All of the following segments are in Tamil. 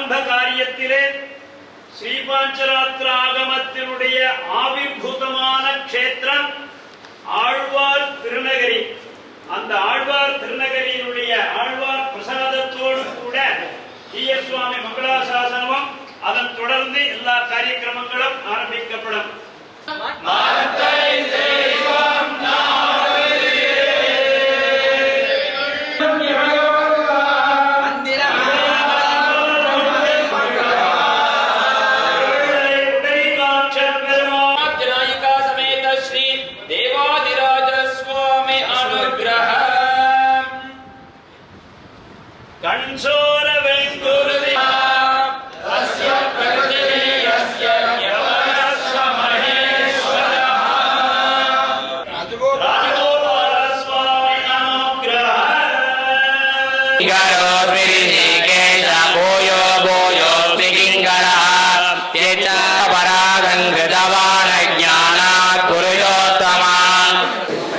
ஆரம்ப காரியத்திலே ஸ்ரீபாஞ்சராத்திராகமத்தினுடைய ஆவிர்பூதமான கஷேத்திரம் ஆழ்வார் திருநகரி. அந்த ஆழ்வார் திருநகரியினுடைய ஆழ்வார் பிரசாதத்தோடு கூட ஜிஎஸ் சுவாமி மங்களாசாசனமும் அதன் தொடர்ந்து எல்லா காரியக்கிரமங்களும் ஆரம்பிக்கப்படும்.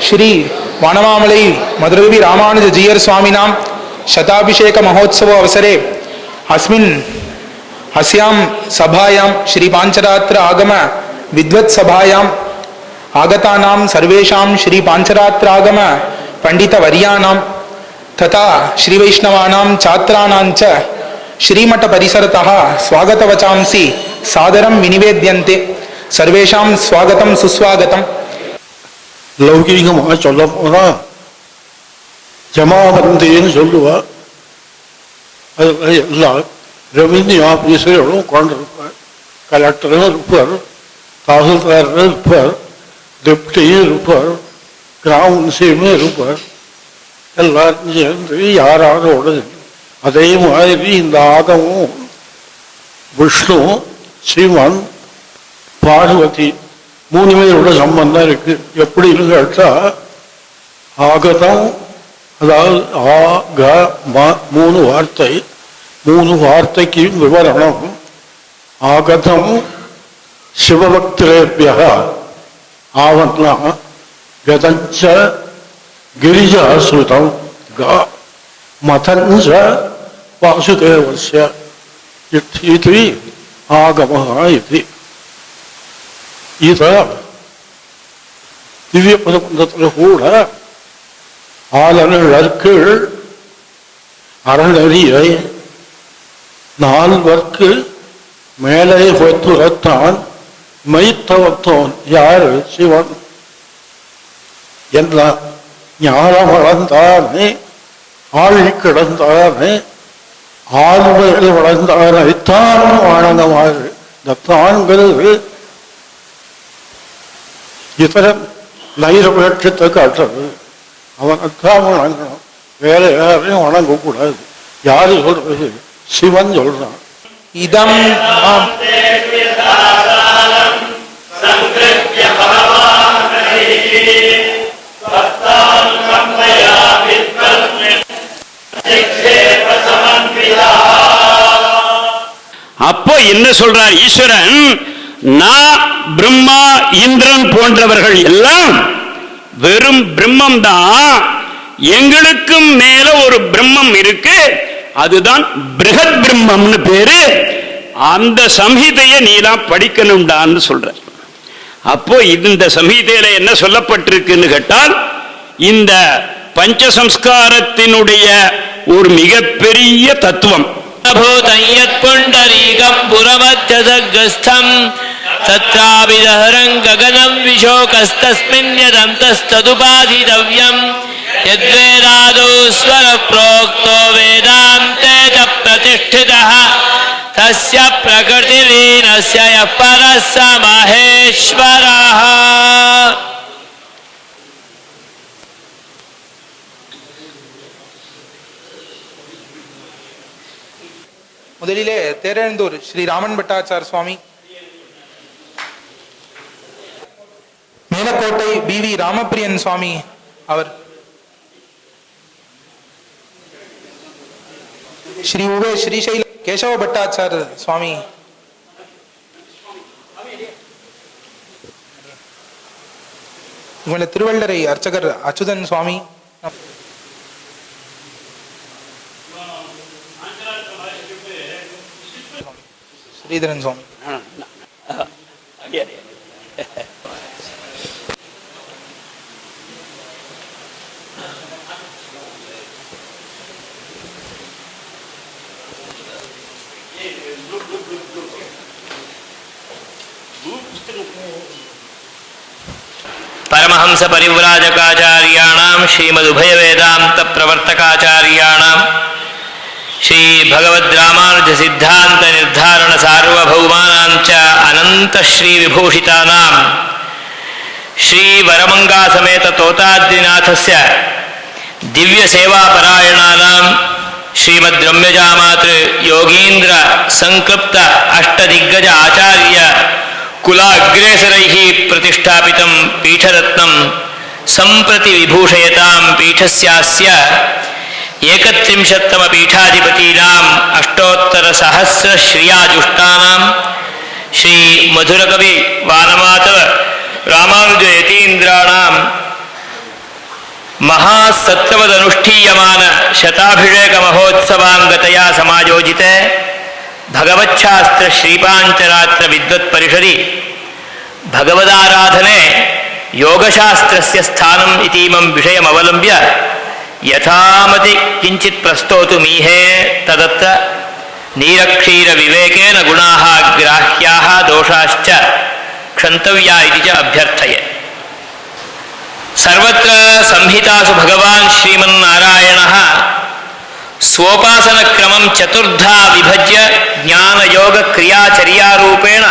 श्री वनमामलई मधुरकवि रामानुज जीयर स्वामिनां शताभिषेक महोत्सव अवसरे अस्मिन् अस्यां सभायां श्री पाञ्चरात्र आगम विद्वत् सभायाम् आगतानां सर्वेषां श्री पाञ्चरात्र आगम पण्डितवर्याणां తథా శ్రీవైష్ణవాణం ఛాత్రాణాంచ శ్రీమఠ పరిసరత స్వాగతవచాంసి సాదరం వినివేద్యంతే సర్వేషాం స్వాగతం సుస్వాగతం லௌகீகமாக சொல்ல போனால் ஜமாபந்தின்னு சொல்லுவா அது எல்லா ரெவன்யூ ஆஃபீஸரும் கொண்டிருப்பார் கலெக்டரும் இருப்பார் தாசில்தாரும் இருப்பார் டெப்டியும் இருப்பார் கிராம விஷயமே இருப்பார் எல்லாரும் சேர்ந்து யாராரோட அதே மாதிரி இந்த ஆதமும் விஷ்ணு சிவன் பார்வதி மூணு பேரோட சம்பந்தம் இருக்கு. எப்படின்னு கேட்டா ஆகதம் அதாவது ஆ க ம மூணு வார்த்தை மூணு வார்த்தைக்கு விவரணம். ஆகதம் சிவபக்திரேபிய ஆவன்னா கதஞ்ச गिरिजाश्रुतं गा मथञ्च वासुदेवस्य इति आगमः इति இத திவ்ய பதத்தில் கூட ஆலனழற்கீழ் அறநெறியை நால்வர்க்கு மேலே வைத்துரத்தான் மெய்த்தவத்தோன் யாரு சிவன் என்ற ஞானம் வளர்ந்தானே ஆழி கிடந்தானே ஆழ்வையில் வளர்ந்தானைத்தான் வணங்குமாறு இந்த தான்கிறது இத்தரம் நைரபட்சத்தை காட்டுறது அவனைத்தான் வணங்கணும். வேற யாரையும் வணங்கக்கூடாது. யாரு சொல்றது? சிவன் சொல்றான். இதம் அப்போ என்ன சொல்றார் ஈஸ்வரன்? நான் பிரம்மா இந்திரன் போன்றவர்கள் எல்லாம் வெறும் பிரம்மம் தான். எங்களுக்கும் மேல ஒரு பிரம்மம் இருக்கு. அதுதான் பிரகத் பிரம்மம்னு பேரு. அந்த சம்ஹிதையை நீலாம் படிக்கணும்டான்னு சொல்ற அப்போ இந்த சம்ஹிதையில என்ன சொல்லப்பட்டிருக்குன்னு கேட்டால் இந்த பஞ்சசம்ஸ்காரத்தினுடைய ஒரு மிகப்பெரிய தத்துவம். भूतं यत्पुण्डरीकं पुरमध्यदग्रस्थं तत्राविदहरं गगनं विशोकस्तस्मिन् यदं तस्तदुपाधितव्यं यद्वेदादौ स्वरप्रोक्तो वेदान्ते च प्रतिष्ठितः तस्य प्रकृतिलीनस्य यः परः स महेश्वरः। முதலிலே தேரெழுந்தூர் ஸ்ரீ ராமன் பட்டாச்சார் சுவாமி. மேலக்கோட்டை பி வி ராமப்பிரியன் சுவாமி அவர். ஸ்ரீ உவே ஸ்ரீசைல கேசவ பட்டாச்சார் சுவாமி. இவங்கள திருவள்ளரை அர்ச்சகர் அச்சுதன் சுவாமி. శ్రీధరన్ స్వామి ah, परमहंस परिव्राजकाचार्याणां श्रीमदुभय वेदांत प्रवर्तकाचार्याणां श्री भगवद्रामार्ज सिद्धांत अनंतश्री विभूषिता श्रीवरमंगा समेत तोताद्रिनाथ से दिव्यसेवापरायण श्रीमद्रम्यजात योगींद्र संकृप्त अष्ट दिग्गज आचार्य कुलाग्रेसर प्रतिष्ठा पीठरत्न संप्रति विभूषयता पीठ सेकत्रिशत्तम पीठाधिपतीना अष्टोत्तरसहस्रश्रियाजुष्टा श्री मधुरकवि वानमातव रामानुज यतीन्द्राणाम महासत्वदनुष्ठीयमान शताभिषेक महोत्सवांगतया समायोजिते भगवच्छास्त्र श्रीपांचरात्र विद्वत् परिषदि भगवदाराधने योगशास्त्रस्य स्थानम् इतीमं विषयम् विषयमवलम्ब्य यथामति किञ्चित् प्रस्तोतुमीहे तदत्र नीरक्षीर विवेक गुणा ग्राह्या ದೋಷಾಶ್ಚ क्षंतव्या अभ्यर्थये। सर्वत्र संहितासु भगवान श्रीमारायण स्वोपासन क्रम चतुर्धा विभज्य ज्ञान योग क्रियाचरियाेण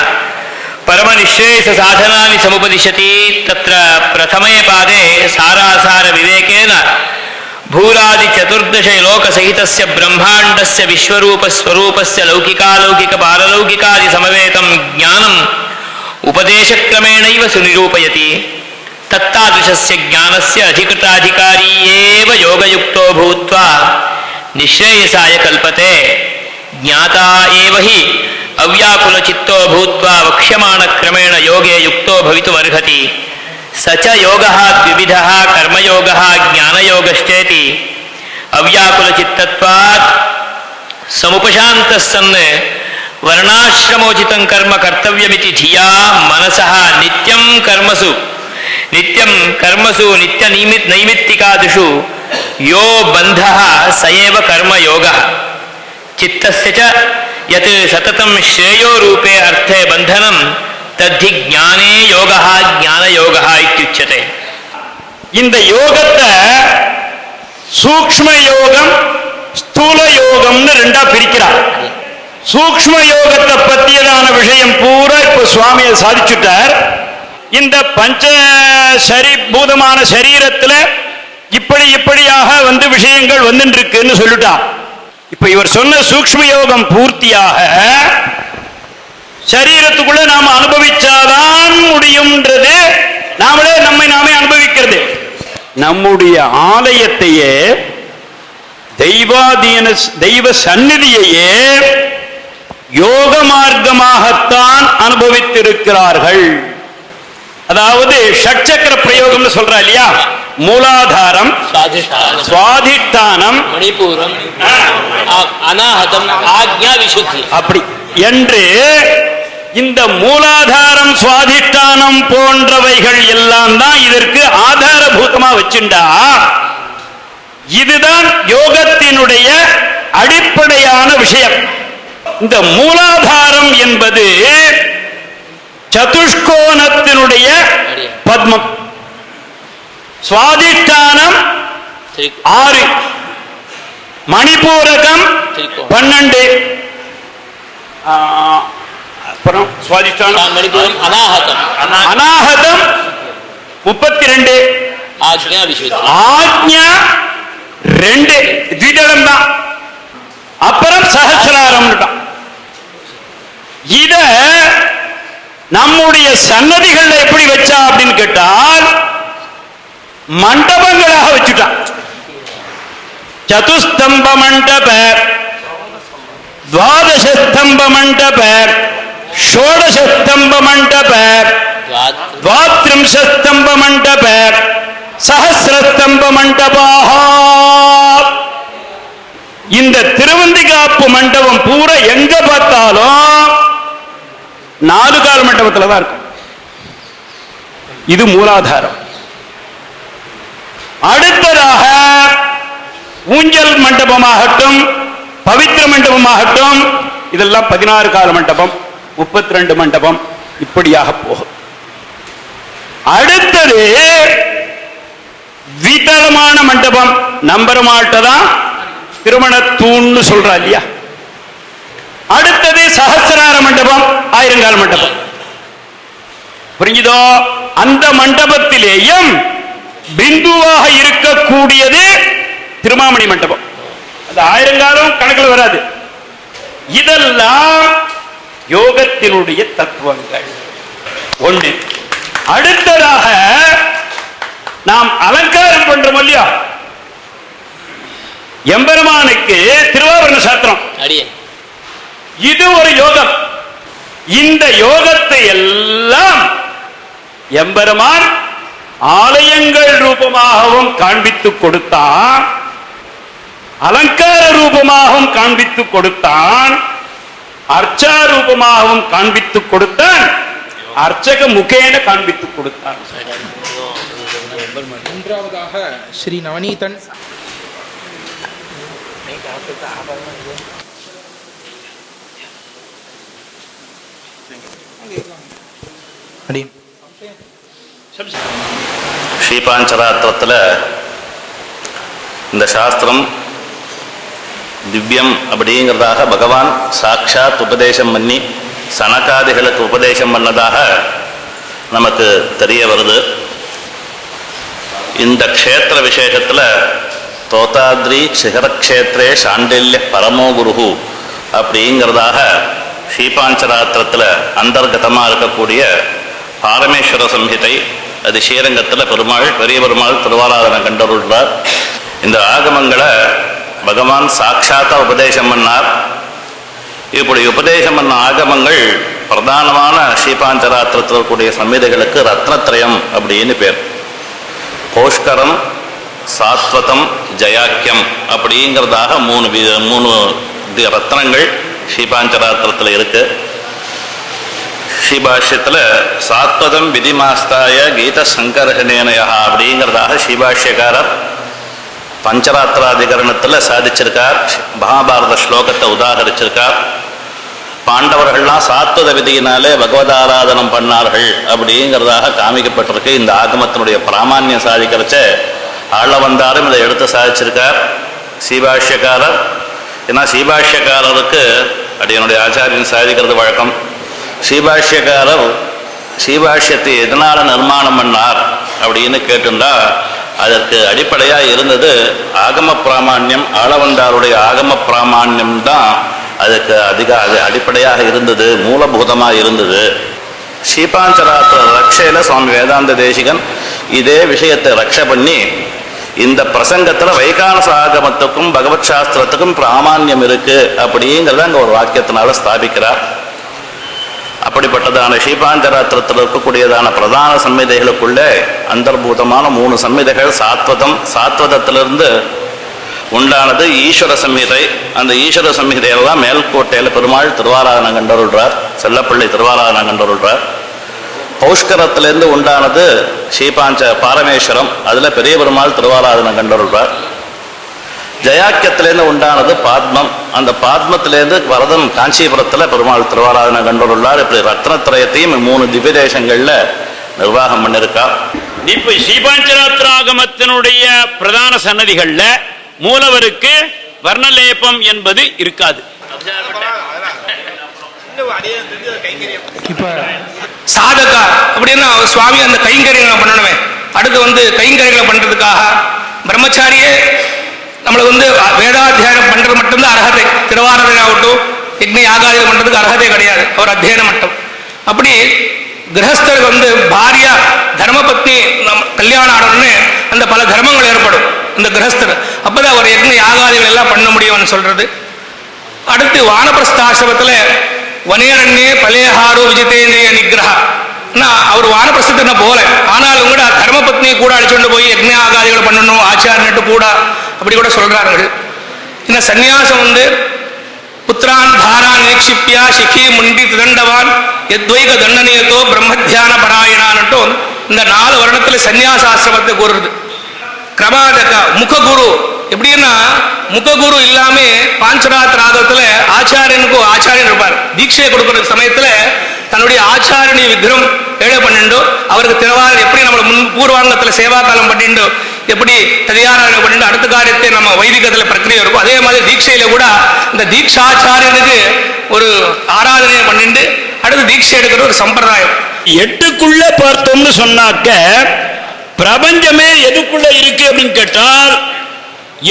परम निश्रेष साधना समुपदिशति। तत्र प्रथमे पादे सारासार विवेकेन భూరాది చతుర్దశ లోక సహితస్య బ్రహ్మాండస్య విశ్వరూప స్వరూపస్య లౌకికాలౌకిక పారలౌకికాది సమవేతం జ్ఞానం ఉపదేశక్రమేణైవ సునిరూపయతి తత్తాదృశస్య జ్ఞానస్య అధికృతాధికారీ ఏవ యోగయుక్తో భూత్వా నిశ్రేయసాయ కల్పతే జ్ఞాతా ఏవ హి అవ్యాకులచిత్తో భూత్వా వక్ష్యమాణక్రమేణ యోగే యుక్తో భవితుమర్హతి స చ యోగ ద్వివిధ కర్మయోగ జ్ఞానయోగశ్చేతి అవ్యాకులచిత్తత్వాత్ సముపశాంతः సన్ వర్ణాశ్రమోచితం కర్మ కర్తవ్యమితి ధియా మనసః నిత్యం కర్మసు నిత్యం కర్మసు నిత్య నైమి నైమిత్తికాదిషు యో బంధః స ఏవ కర్మయోగः చిత్తస్య చ యత్ సతతం శ్రేయో రూపే అర్థే బంధనం தத்தி ஞானே யோகா ஞான யோகா இத்தியுச்சதே இந்த யோகத்தை சூக்ம யோகம் ஸ்தூல யோகம்னு ரெண்டா பிரிக்கிறார். சூக்ம யோகத்தை பத்தியதான விஷயம் பூரா இப்ப சுவாமியை சாதிச்சுட்டார். இந்த பஞ்ச சரி பூதமான சரீரத்துல இப்படி இப்படியாக வந்து விஷயங்கள் வந்துட்டு இருக்குன்னு சொல்லிட்டான் இப்ப இவர் சொன்ன சூக்ம யோகம் பூர்த்தியாக சரீரத்துக்குள்ள நாம அனுபவிச்சாதான் முடியும்ன்றது. நாமளே நம்மை நாமே அனுபவிக்கிறது. நம்முடைய ஆலயத்தையே தெய்வாதீன தெய்வ சந்நிதியையே யோக மார்க்கமாகத்தான் அனுபவித்திருக்கிறார்கள். அதாவது ஷட்சக்கர பிரயோகம்னு சொல்றா இல்லையா? மூலாதாரம் சுவாதிஷ்டானம் மணிபூரம் அநாகதம் ஆக்ஞா விசுத்தி. அப்படி. என்று இந்த மூலாதாரம் சுவாதிஷ்டானம் போன்றவைகள் எல்லாம் தான் இதற்கு ஆதாரபூதமா வச்சுண்டா. இதுதான் யோகத்தினுடைய அடிப்படையான விஷயம். இந்த மூலாதாரம் என்பது சதுஷ்கோணத்தினுடைய பத்மம். சுவாதிஷ்டானம் ஆறு. மணிபூரகம். பன்னெண்டு. அப்புறம் சுவாதிஷ்டானம். மணிபூரம் அநாகதம். அநாகதம் முப்பத்தி ரெண்டு ஆக்ஞா ஆக்ஞா ரெண்டு. திடலம் தான் அப்புறம் சகசிராரம் இத நம்முடைய சன்னதிகள்ல எப்படி வச்சா அப்படின்னு கேட்டால் மண்டபங்களாக வச்சுட்டான். சதுஸ்தம்ப மண்டப துவாதசஸ்தம்ப மண்டப ஷோடசஸ்தம்ப மண்டப द्वात्रिंशस्तंभ मंडप சஹசிரஸ்தம்ப மண்டபாக இந்த திருவந்திகாப்பு மண்டபம் பூரா எங்க பார்த்தாலும் நாலு கால் மண்டபத்துல தான் இருக்கும் இது மூலாதாரம் அடுத்ததாக ஊஞ்சல் மண்டபமாகட்டும் பவித்திர மண்டபமாகட்டும் இதெல்லாம் பதினாறு கால மண்டபம் முப்பத்தி ரெண்டு மண்டபம் இப்படியாக போகும். அடுத்தது விதளமான மண்டபம் நம்பர் மாட்டதான் திருமண தூண்னு சொல்றா இல்லையா? அடுத்தது சகசிரார மண்டபம் ஆயிரங்கால் மண்டபம். புரிஞ்சுதோ? அந்த மண்டபத்திலேயும் பிந்துவாக இருக்கக்கூடியது திருமாமணி மண்டபம். அந்த ஆயிரங்காலம் கணக்கில் வராது. இதெல்லாம் யோகத்தினுடைய தத்துவங்கள். ஒண்ணு அடுத்ததாக நாம் அலங்காரம் பண்றோம் இல்லையா? எம்பெருமானுக்கு திருவாபரண சாத்திரம் அடியே. இது ஒரு யோகம். இந்த யோகத்தை எல்லாம் எம்பெருமான் ஆலயங்கள் ரூபமாகவும் காண்பித்துக் கொடுத்தான் அலங்கார ரூபமாகவும் காண்பித்துக் கொடுத்தான் அர்ச்சா ரூபமாகவும் காண்பித்துக் கொடுத்தான். அர்ச்சக முகேன காண்பித்துக் கொடுத்தான். மூன்றாவதாக ஸ்ரீ நவநீதன். ஸ்ரீபாஞ்சராத்திரத்தில் இந்த சாஸ்திரம் திவ்யம் அப்படிங்கிறதாக பகவான் சாட்சாத் உபதேசம் பண்ணி சனகாதிகளுக்கு உபதேசம் பண்ணதாக நமக்கு தெரிய வருது. இந்த க்ஷேத்திர விசேஷத்தில் தோத்தாத்ரி சிகரக்ஷேத்திரே சாண்டில்ய பரமோ குருஹு அப்படிங்கிறதாக ஸ்ரீபாஞ்சராத்திரத்தில் அந்தர்கதமாக இருக்கக்கூடிய பாரமேஸ்வர சம்ஹிதை அது ஸ்ரீரங்கத்தில் பெருமாள் பெரிய பெருமாள் திருவாராதனை கண்டருள்ளார் இந்த ஆகமங்களை பகவான் சாட்சாத்தா உபதேசம் பண்ணார். இப்படி உபதேசம் பண்ண ஆகமங்கள் பிரதானமான ஸ்ரீபாஞ்சராத்திரத்தில் இருக்கக்கூடிய சம்ஹிதைகளுக்கு ரத்னத்ரயம் அப்படின்னு பேர். போஷ்கரம் சாத்வதம் ஜயாக்கியம் அப்படிங்கிறதாக மூணு வி- மூணு தி- ரத்னங்கள் ஸ்ரீபாஞ்சராத்திரத்தில் இருக்கு. ஸ்ரீபாஷ்யத்தில் சாத்வதம் விதிமாஸ்தாய கீத சங்கர்ஹனேனயா அப்படிங்கிறதாக ஸ்ரீபாஷ்யக்காரர் பஞ்சராத்திராதிகரணத்தில் சாதிச்சிருக்கார். மகாபாரத ஸ்லோகத்தை உதாகரிச்சிருக்கார். பாண்டவர்கள்லாம் சாத்வத விதியினாலே பகவதாராதனம் பண்ணார்கள் அப்படிங்கிறதாக காமிக்கப்பட்டிருக்கு. இந்த ஆகமத்தினுடைய பிராமான்யம் சாதிக்கிறச்ச ஆள வந்தாரும் இதை எடுத்து சாதிச்சிருக்கார். சீபாஷ்யக்காரர். ஏன்னா சீபாஷ்யக்காரருக்கு அடியனுடைய ஆச்சாரியன் சாதிக்கிறது வழக்கம். சீபாஷ்யக்காரர் சீபாஷ்யத்தை எதனால் நிர்மாணம் பண்ணார் அப்படின்னு கேட்டுண்டா அதற்கு அடிப்படையாக இருந்தது ஆகம பிராமான்யம் ஆளவந்தாருடைய ஆகம பிராமான்யம் தான் அதுக்கு அதிக அடிப்படையாக இருந்தது மூலபூதமாக இருந்தது. சீபாஞ்சராத்திர ரக்ஷையில் சுவாமி வேதாந்த தேசிகன் இதே விஷயத்தை ரக்ஷ பண்ணி இந்த பிரசங்கத்தில் வைகானச ஆகமத்துக்கும் பகவத் சாஸ்திரத்துக்கும் பிராமான்யம் இருக்குது அப்படிங்கிறத அங்கே ஒரு வாக்கியத்தினால ஸ்தாபிக்கிறார். அப்படிப்பட்டதான ஷீபாந்தராத்திரத்தில் இருக்கக்கூடியதான பிரதான சம்மிதைகளுக்குள்ளே அந்தர்பூதமான மூணு சம்மிதைகள் சாத்வதம். சாத்வதத்திலிருந்து உண்டானது ஈஸ்வர சம்ஹிதை அந்த ஈஸ்வர சம்ஹிதையெல்லாம் மேல்கோட்டையில் பெருமாள் திருவாராதனம் கண்டருள்றார். செல்லப்பள்ளி திருவாராதனம் கண்டருள்றார். பௌஷ்கரத்திலேருந்து உண்டானது ஸ்ரீபாஞ்ச பாரமேஸ்வரம். அதில் பெரிய பெருமாள் திருவாராதனம் கண்டருள்றார். ஜயாக்கியத்திலேருந்து உண்டானது பாத்மம். அந்த பாத்மத்திலேருந்து வரதன் காஞ்சிபுரத்தில் பெருமாள் திருவாராதனை கண்டுள்ளார். இப்படி ரத்னத்திரயத்தையும் மூணு திவ்ய தேசங்களில் நிர்வாகம் பண்ணியிருக்கா இப்ப ஸ்ரீபாஞ்சராத்திராகமத்தினுடைய பிரதான சன்னதிகள்ல மூலவருக்கு வர்ணலேபம் என்பது இருக்காது. இப்ப சாதகா அப்படின்னா சுவாமி அந்த கைங்கரியங்களை பண்ணணுமே. அடுத்து வந்து கைங்கரியங்களை பண்றதுக்காக பிரம்மச்சாரியே நம்மளுக்கு வந்து வேதாத்தியானம் பண்றது மட்டும்தான் அர்ஹதை. திருவாரதனை ஆகட்டும் யக்னி யாகாதிகள் பண்றதுக்கு அர்ஹதை கிடையாது. அவர் அத்தியனம் மட்டும். அப்படி கிரகஸ்தருக்கு வந்து பாரியா தர்மபத்னி நம் கல்யாணம் ஆனோடனே அந்த பல தர்மங்கள் ஏற்படும். இந்த கிரகஸ்தர். அப்போதான் அவர் யக்னி யாகாதிகள் எல்லாம் பண்ண முடியும்னு சொல்றது. அடுத்து வானப்பிரஸ்தாசிரமத்தில் வனேரண்யே பலேஹாரோ விஜிதேந்திரிய நிகிரகா அவர் வானப்பிரஸ்தத்தை போல ஆனாலும் கூட தர்மபத்னியை கூட அழைச்சுட்டு போய் யக்ஞ ஆகாதிகளை பண்ணணும் ஆச்சாரியன்ட்டு கூட அப்படி கூட சொல்றார்கள். இந்த சந்நியாசம் வந்து புத்திரான் தாரான் நீக்ஷிப்பியா சிக்கி முண்டி திரண்டவான் எத்வைக தண்டனியத்தோ பிரம்மத்தியான பராயணான்ட்டு இந்த நாலு வருடத்துல சந்நியாசாசிரமத்தை கூறுறது. கிரமாதக முககுரு எப்படின்னா முககுரு இல்லாம பாஞ்சராத் ராகத்துல ஆச்சாரியனுக்கும் ஆச்சாரியன் இருப்பார். தீட்சையை கொடுக்கிற சமயத்துல தன்னுடைய ஆச்சாரியனுடைய விக்ரம் ஏழை பண்ணிண்டோ அவருக்கு திருவாரூர் எப்படி நம்ம முன் பூர்வாங்கத்துல சேவா காலம் பண்ணிண்டோ எப்படி தனியாராக பண்ணிட்டு அடுத்த காரியத்தை நம்ம வைதிகத்தில் பிரக்கிரியை இருக்கும். அதே மாதிரி தீட்சையில கூட இந்த தீட்சாச்சாரியனுக்கு ஒரு ஆராதனையை பண்ணிட்டு அடுத்து தீட்சை எடுக்கிற ஒரு சம்பிரதாயம். எட்டுக்குள்ள பார்த்தோம்னு சொன்னாக்க பிரபஞ்சமே எதுக்குள்ள இருக்கு அப்படின்னு கேட்டால்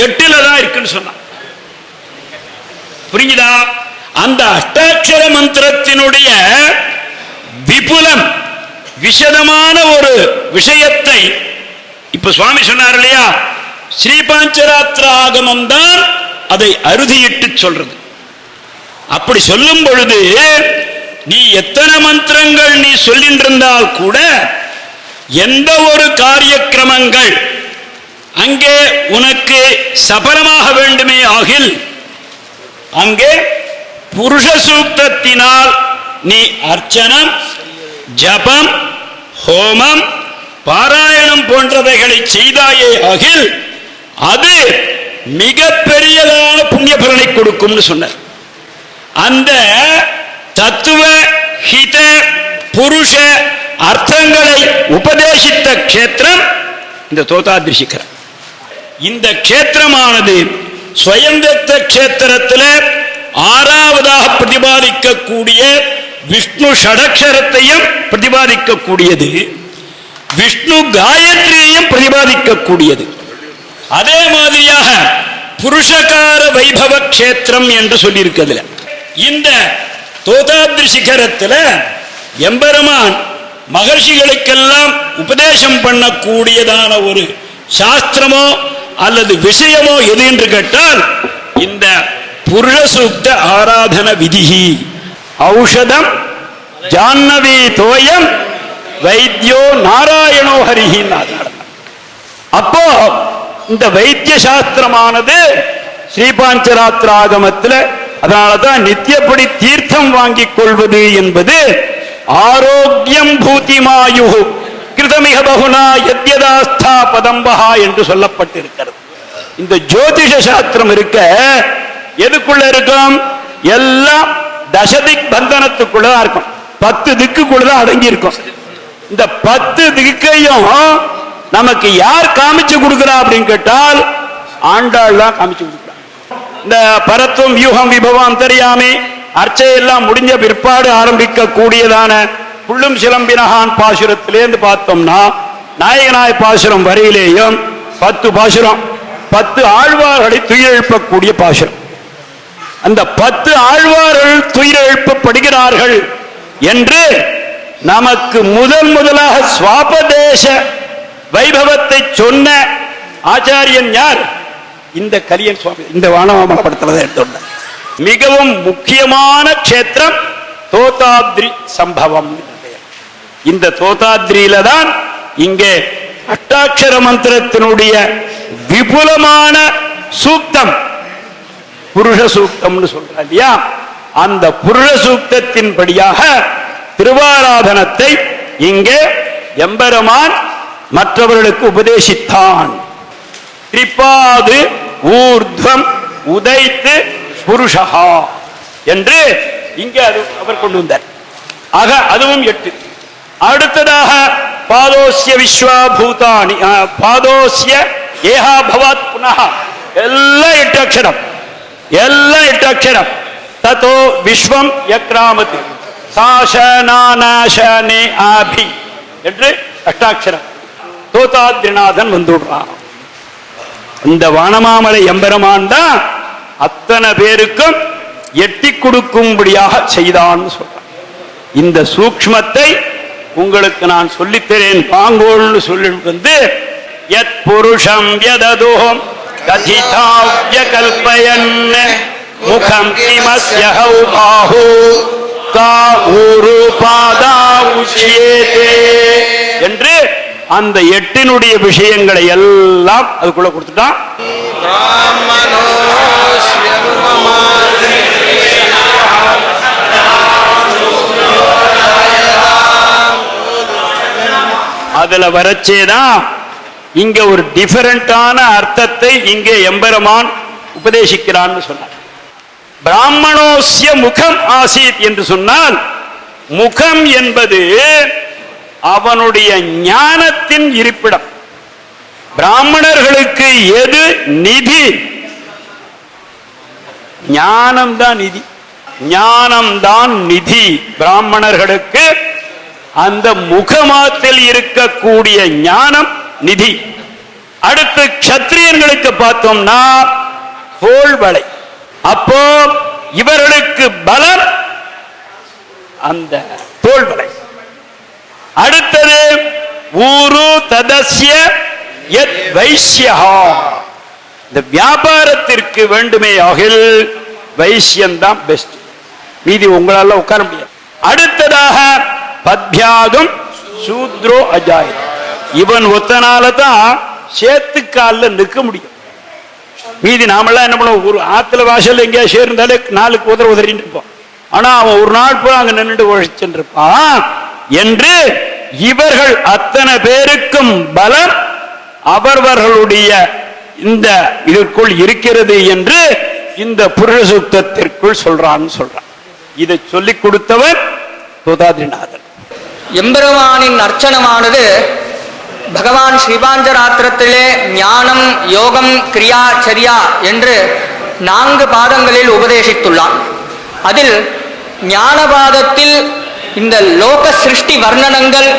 எட்டுல தான் இருக்குன்னு சொன்னான். புரிஞ்சுதா? அந்த அஷ்டாட்சர மந்திரத்தினுடைய விபுலம் விஷதமான ஒரு விஷயத்தை இப்ப சுவாமி சொன்னார் இல்லையா? ஸ்ரீபாஞ்சராத்திர ஆகமம் தான் அதை அறுதியிட்டு சொல்றது. அப்படி சொல்லும் பொழுது நீ எத்தனை மந்திரங்கள் நீ சொல்லின்றிருந்தால் கூட எந்த ஒரு காரியக்கிரமங்கள் அங்கே உனக்கு சபலமாக வேண்டுமே ஆகில் அங்கே புருஷ சூக்தத்தினால் நீ அர்ச்சனம் ஜபம் ஹோமம் பாராயணம் போன்றவைகளை செய்தாயே அகில் அது மிக பெரியதான புண்ணிய பலனை கொடுக்கும்னு சொன்னார். அந்த தத்துவ ஹித புருஷ அர்த்தங்களை உபதேசித்த கேத்திரம் இந்த தோதாத்ரி இந்த க்ஷேத்திரமானது ஸ்வயந்தத்த க்ஷேத்திரத்தில் ஆறாவதாக பிரதிபாதிக்கக்கூடிய விஷ்ணு ஷடக்ஷரத்தையும் பிரதிபாதிக்கக்கூடியது. விஷ்ணு காயத்ரியையும் பிரதிபாதிக்கக்கூடியது. அதே மாதிரியாக புருஷகார வைபவ க்ஷேத்திரம் என்று சொல்லியிருக்கிறதுல. இந்த தோதாத்ரி சிகரத்தில் எம்பெருமான் மகர்ஷிகளுக்கெல்லாம் உபதேசம் பண்ணக்கூடியதான ஒரு சாஸ்திரமோ அல்லது விஷயமோ எது என்று கேட்டால் இந்த புருஷசூக்த ஆராதன விதிகி ஔஷதம் ஜான்னவி தோயம் வைத்தியோ நாராயணோ ஹரிஹின்னு அப்போ இந்த வைத்திய சாஸ்திரமானது ஸ்ரீபாஞ்சராத்திர ஆகமத்தில் அதனாலதான் நித்தியப்படி தீர்த்தம் வாங்கிக் கொள்வது என்பது ஆரோக்கியம் பூத்திமாயு கிருதமிக பகுனா எத்யதாஸ்தா பதம்பஹா என்று சொல்லப்பட்டிருக்கிறது. இந்த ஜோதிஷ சாஸ்திரம் இருக்க எதுக்குள்ள இருக்கும்? எல்லாம் தசதிக் பந்தனத்துக்குள்ளதான் இருக்கும். பத்து திக்குக்குள்ளதான் அடங்கி இருக்கும் இந்த பத்து திக்கையும் நமக்கு யார் காமிச்சு கொடுக்கிறா அப்படின்னு கேட்டால் ஆண்டாள் தான் காமிச்சு கொடுக்குறா. இந்த பரத்துவம் வியூகம் விபவம் தெரியாமே அர்ச்சையெல்லாம் முடிஞ்ச பிற்பாடு ஆரம்பிக்க கூடியதான புள்ளும் சிலம்பினகான் பாசுரத்திலேருந்து பார்த்தோம்னா நாயகனாய் பாசுரம் வரையிலேயும் பத்து பாசுரம் பத்து ஆழ்வார்களை துயிரெழுப்பக்கூடிய பாசுரம். அந்த பத்து ஆழ்வார்கள் துயிரெழுப்பப்படுகிறார்கள் என்று நமக்கு முதல் முதலாக சுவாபதேச வைபவத்தை சொன்ன ஆச்சாரியன் யார்? இந்த கலியன் சுவாமி இந்த வானவாமல படத்துல தான் எடுத்துள்ள மிகவும் முக்கியமான க்ஷேத்திரம் தோதாத்ரி சம்பவம் இந்த தோதாத்ரியில தான் இங்கே அட்டாட்சர மந்திரத்தினுடைய விபுலமான சூக்தம் புருஷ சூக்தம்னு சொல்ற இல்லையா? அந்த புருஷ சூக்தத்தின்படியாக திருவாராதனத்தை இங்கே எம்பெருமான் மற்றவர்களுக்கு உபதேசித்தான். திரிப்பாது ஊர்துவம் உதைத்து புருஷஹா என்று இங்கே அது அவர் கொண்டு வந்தார். ஆக அதுவும் எட்டு. அடுத்ததாக பாதோசிய விஸ்வாபூதானி பாதோசிய பாதோஸ்ய பவாத் புனः எல்லாம் எட்டு அக்ஷரம். எல்லாம் எட்டு அக்ஷரம். தத்தோ விஸ்வம் யக்ராமத்து. சாசனானாசனே ஆபி என்று அஷ்டாட்சரம் தோதாத்ரிநாதன் வந்துடுறான் இந்த வானமாமலை எம்பெருமான் தான் அத்தனை பேருக்கும் எட்டி கொடுக்கும்படியாக செய்தான்னு சொல்றான். இந்த சூக்ஷ்மத்தை உங்களுக்கு நான் சொல்லித்தரேன். பாங்கோல்னு சொல்லி வந்து யத் புருஷம் யததோம் கதிதாவ்ய கல்பயன் முகம் கிமஸ்ய ஹௌ தா ஒரு பாதா உச்சியேதே. என்று அந்த எட்டினுடைய விஷயங்களை எல்லாம் அதுக்குள்ள கொடுத்துட்டான் அதுல வரச்சேதான் இங்க ஒரு டிஃபரண்டான அர்த்தத்தை இங்கே எம்பெருமான் உபதேசிக்கிறான்னு சொன்னார். பிராமணோஸ்ய முகம் ஆசீத் என்று சொன்னால் முகம் என்பது அவனுடைய ஞானத்தின் இருப்பிடம். பிராமணர்களுக்கு எது நிதி? ஞானம்தான் நிதி. ஞானம்தான் நிதி. பிராமணர்களுக்கு அந்த முகமாத்தில் இருக்கக்கூடிய ஞானம் நிதி. அடுத்து கத்திரியர்களுக்கு பார்த்தோம்னா தோல்வளை அப்போ இவர்களுக்கு பலம் அந்த தோள்வளை அடுத்தது ஊரு ததசிய வைஷ்யஹா. இந்த வியாபாரத்திற்கு வேண்டுமே ஆகில் வைசியம்தான் பெஸ்ட் மீதி உங்களால உட்கார முடியாது. அடுத்ததாக பத்யாதும் சூத்ரோ அஜாய் இவன் ஒத்தனால தான் சேத்துக்கால நிற்க முடியும். மீதி நாமெல்லாம் என்ன பண்ணுவோம்? ஒரு ஆத்துல வாசல் எங்கேயா சேர்ந்தாலே நாளுக்கு உதற உதறின்னு இருப்போம். ஆனா அவன் ஒரு நாள் போய் அங்க நின்றுட்டு உழைச்சுட்டு இருப்பான் என்று இவர்கள் அத்தனை பேருக்கும் பலம் அவரவர்களுடைய இந்த இதற்குள் இருக்கிறது என்று இந்த புருஷ சுத்தத்திற்குள் சொல்றான்னு சொல்றான். இதை சொல்லிக் கொடுத்தவர் துதாதிநாதன் எம்பெருமானின் அர்ச்சனமானது பகவான் ஸ்ரீபாஞ்சராத்திரத்திலே ஞானம் யோகம் கிரியா சரியா என்று நான்கு பாதங்களில் உபதேசித்துள்ளான். அதில் ஞானபாதத்தில் இந்த லோக சிருஷ்டி வர்ணனங்கள்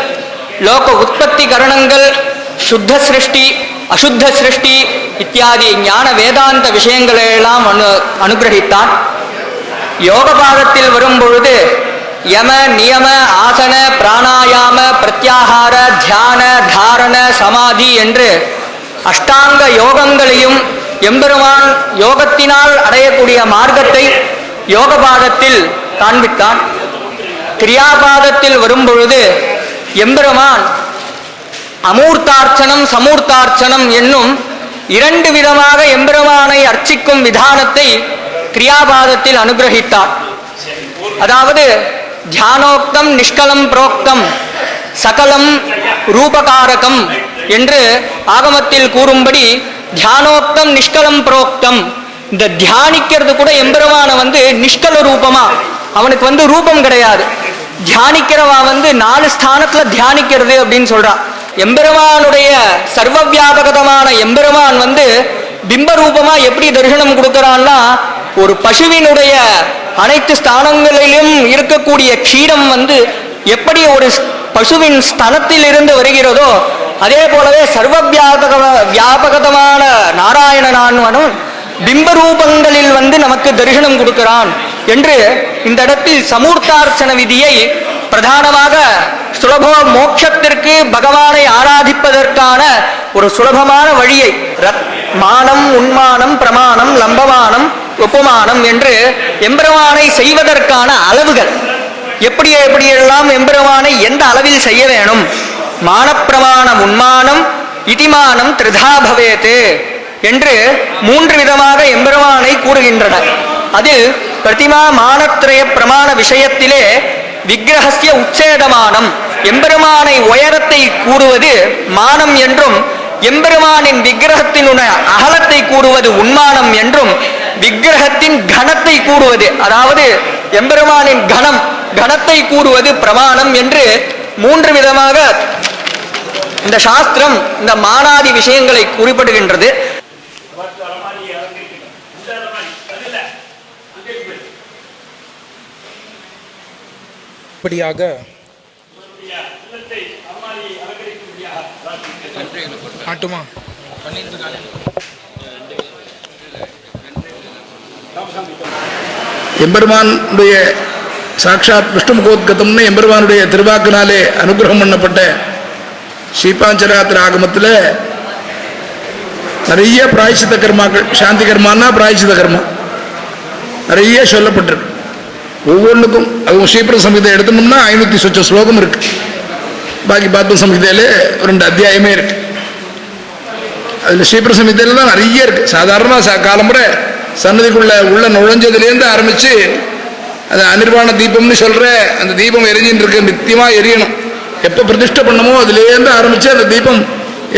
லோக உற்பத்தி கரணங்கள் சுத்த சிருஷ்டி அசுத்த சிருஷ்டி இத்தியாதி ஞான வேதாந்த விஷயங்களையெல்லாம் அனு அனுகிரகித்தான். யோக பாதத்தில் வரும்பொழுது யம நியம ஆசன பிராணாயாம பிரத்யாகார தியான தாரண சமாதி என்று அஷ்டாங்க யோகங்களையும் எம்பெருமான் யோகத்தினால் அடையக்கூடிய மார்க்கத்தை யோகபாதத்தில் காண்பித்தான். கிரியாபாதத்தில் வரும்பொழுது எம்பெருமான் அமூர்த்தார்ச்சனம் சமூர்த்தார்ச்சனம் என்னும் இரண்டு விதமாக எம்பெருமானை அர்ச்சிக்கும் விதானத்தை கிரியாபாதத்தில் அனுகிரகித்தார். அதாவது தியானோக்தம் நிஷ்கலம் புரோக்தம் சகலம் ரூபகாரகம் என்று ஆகமத்தில் கூறும்படி தியானோக்தம் நிஷ்கலம் புரோக்தம். இந்த தியானிக்கிறது கூட எம்பெருமான வந்து நிஷ்கல ரூபமா? அவனுக்கு வந்து ரூபம் கிடையாது. தியானிக்கிறவா வந்து நாலு ஸ்தானத்துல தியானிக்கிறது அப்படின்னு சொல்றான் எம்பெருமானுடைய சர்வ வியாபகதமான எம்பெருமான் வந்து பிம்ப ரூபமா எப்படி தரிசனம் கொடுக்கறான்னா ஒரு பசுவினுடைய அனைத்து ஸ்தானங்களிலும் இருக்கக்கூடிய க்ஷீரம் வந்து எப்படி ஒரு ஸ்- பசுவின் ஸ்தனத்தில் இருந்து வருகிறதோ அதே போலவே சர்வ வியாபக வியாபகதமான நாராயணனானவனும் பிம்பரூபங்களில் வந்து நமக்கு தரிசனம் கொடுக்கிறான் என்று இந்த இடத்தில் சமூர்த்தார்ச்சன விதியை பிரதானமாக சுலப மோட்சத்திற்கு பகவானை ஆராதிப்பதற்கான ஒரு சுலபமான வழியை ரத்- மானம் உன்மானம் பிரமாணம் லம்பமானம் உபமானம் என்று எம்பெருமானை செய்வதற்கான அளவுகள். எப்படி எப்படியெல்லாம் எம்பெருமானை எந்த அளவில் செய்ய வேணும்? மானப்பிரமாணம் உன்மானம் இதிமானம் திருதா பவேத்து என்று மூன்று விதமாக எம்பெருமானை கூறுகின்றன அதில் பிரதிமா மானத்ரய பிரமாண விஷயத்திலே விக்கிரகசிய உச்சேதமானம் எம்பெருமானை உயரத்தை கூறுவது மானம் என்றும் எம்பெருமானின் விக்கிரகத்தினுடைய அகலத்தை கூறுவது உண்மானம் என்றும் விக்கிரகத்தின் கணத்தை கூறுவது அதாவது எம்பெருமானின் கணம் கணத்தை கூறுவது பிரமாணம் என்று மூன்று விதமாக இந்த சாஸ்திரம் இந்த மானாதி விஷயங்களை குறிப்பிடுகின்றது. இப்படியாக காட்டுமா? எம்பெருமானுடைய சாட்சாத் விஷ்ணுமுகோத்கதம்னு எம்பெருமானுடைய திருவாக்கினாலே அனுகிரகம் பண்ணப்பட்ட ஸ்ரீபாஞ்சராத்திர ஆகமத்தில் நிறைய பிராய்ச்சித்த கர்மாக்கள் சாந்தி கர்மான்னா பிராய்ச்சித்த கர்மா. நிறைய சொல்லப்பட்டிருக்கு. ஒவ்வொன்றுக்கும் அதுவும் ஸ்ரீபிர சம்ஹிதை எடுத்தோம்னா ஐநூற்றி சொச்ச ஸ்லோகம் இருக்கு. பாக்கி பாத்ம சம்ஹிதையில் ரெண்டு அத்தியாயமே இருக்கு. அதில் ஸ்ரீபிர தான் நிறைய இருக்குது சாதாரண சா காலம்புரை சன்னதிக்குள்ளே உள்ள நுழைஞ்சதுலேருந்து ஆரம்பித்து அது அனிர்வாண தீபம்னு சொல்கிற அந்த தீபம் எரிஞ்சின்னு இருக்கு நித்தியமாக எரியணும். எப்போ பிரதிஷ்டை பண்ணமோ அதுலேருந்து ஆரம்பித்து அந்த தீபம்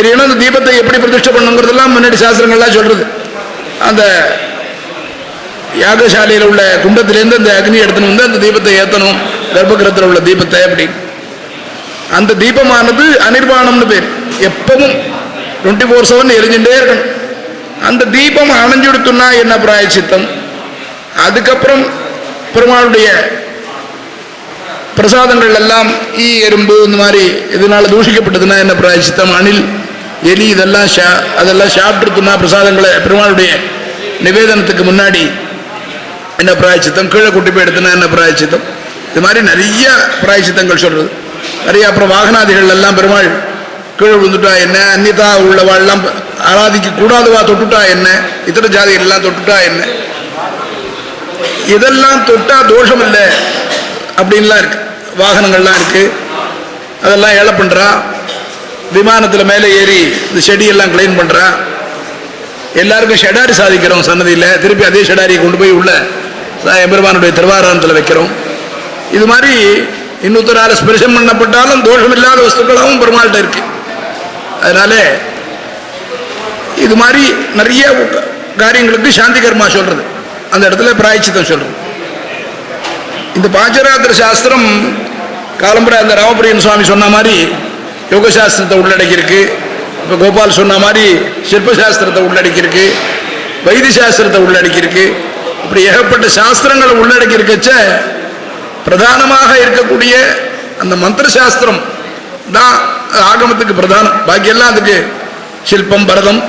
எரியணும். அந்த தீபத்தை எப்படி பிரதிஷ்டை பண்ணுங்கிறதெல்லாம் முன்னாடி சாஸ்திரங்கள்லாம் சொல்கிறது அந்த யாகசாலையில் உள்ள குண்டத்திலேருந்து அந்த அக்னி எடுத்துன்னு வந்து அந்த தீபத்தை ஏற்றணும் கர்ப்பகிரத்தில் உள்ள தீபத்தை அப்படி. அந்த தீபமானது அனிர்வாணம்னு பேர். எப்பவும் டுவெண்ட்டி ஃபோர் செவன் எரிஞ்சுட்டே இருக்கணும். அந்த தீபம் அணைஞ்சுடுத்துனா என்ன பிராயச்சித்தம்? அதுக்கப்புறம் பெருமாளுடைய பிரசாதங்கள் எல்லாம் ஈ எறும்பு இந்த மாதிரி இதனால தூஷிக்கப்பட்டதுன்னா என்ன பிராயச்சித்தம்? அணில் எலி இதெல்லாம் ஷா அதெல்லாம் சாப்பிட்டுருக்குன்னா பிரசாதங்களை பெருமாளுடைய நிவேதனத்துக்கு முன்னாடி என்ன பிராயச்சித்தம்? கீழே குட்டி போய் எடுத்துனா என்ன பிராயச்சித்தம்? இது மாதிரி நிறைய பிராயச்சித்தங்கள் சொல்கிறது நிறைய அப்புறம் வாகனாதிகள் எல்லாம் பெருமாள் கீழே விழுந்துட்டா என்ன? அந்நிதா உள்ளவாள்லாம் ஆராதிக்க கூடாதுவா? தொட்டுட்டா என்ன? இதர ஜாதி எல்லாம் தொட்டுட்டா என்ன? இதெல்லாம் தொட்டா தோஷம் இல்லை அப்படின்லாம் இருக்கு. வாகனங்கள்லாம் இருக்கு. அதெல்லாம் ஏழை பண்றா. விமானத்தில் மேலே ஏறி இந்த செடியெல்லாம் கிளீன் பண்றா. எல்லாருக்கும் ஷெடாரி சாதிக்கிறோம் சன்னதியில். திருப்பி அதே ஷெடாரியை கொண்டு போய் உள்ள எம்பெருமானுடைய திருவாரணத்தில் வைக்கிறோம். இது மாதிரி இன்னொருத்தரால் ஸ்பெரிசம் பண்ணப்பட்டாலும் தோஷம் இல்லாத வஸ்துக்களாகவும் பெருமாள்கிட்ட இருக்குது அதனால இது மாதிரி நிறைய காரியங்களுக்கு சாந்தி கர்மா சொல்றது. அந்த இடத்துல பிராய்ச்சித்தம் சொல்றது. இந்த பாஞ்சராத்திர சாஸ்திரம் காலம்புரை அந்த ராமபிரியன் சுவாமி சொன்ன மாதிரி யோக சாஸ்திரத்தை உள்ளடக்கியிருக்கு. இப்போ கோபால் சொன்ன மாதிரி சிற்ப சாஸ்திரத்தை உள்ளடக்கியிருக்கு. வைத்திய சாஸ்திரத்தை உள்ளடக்கியிருக்கு. இப்படி ஏகப்பட்ட சாஸ்திரங்களை உள்ளடக்கி இருக்கச்ச பிரதானமாக இருக்கக்கூடிய அந்த மந்திர சாஸ்திரம் தான் ஆகமத்துக்கு பிரதானம். பாக்கியெல்லாம் அதுக்கு சில்பம் பரதம்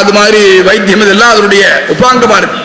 அது மாதிரி வைத்தியம் இதெல்லாம் அதனுடைய உபாங்கமாக இருக்குது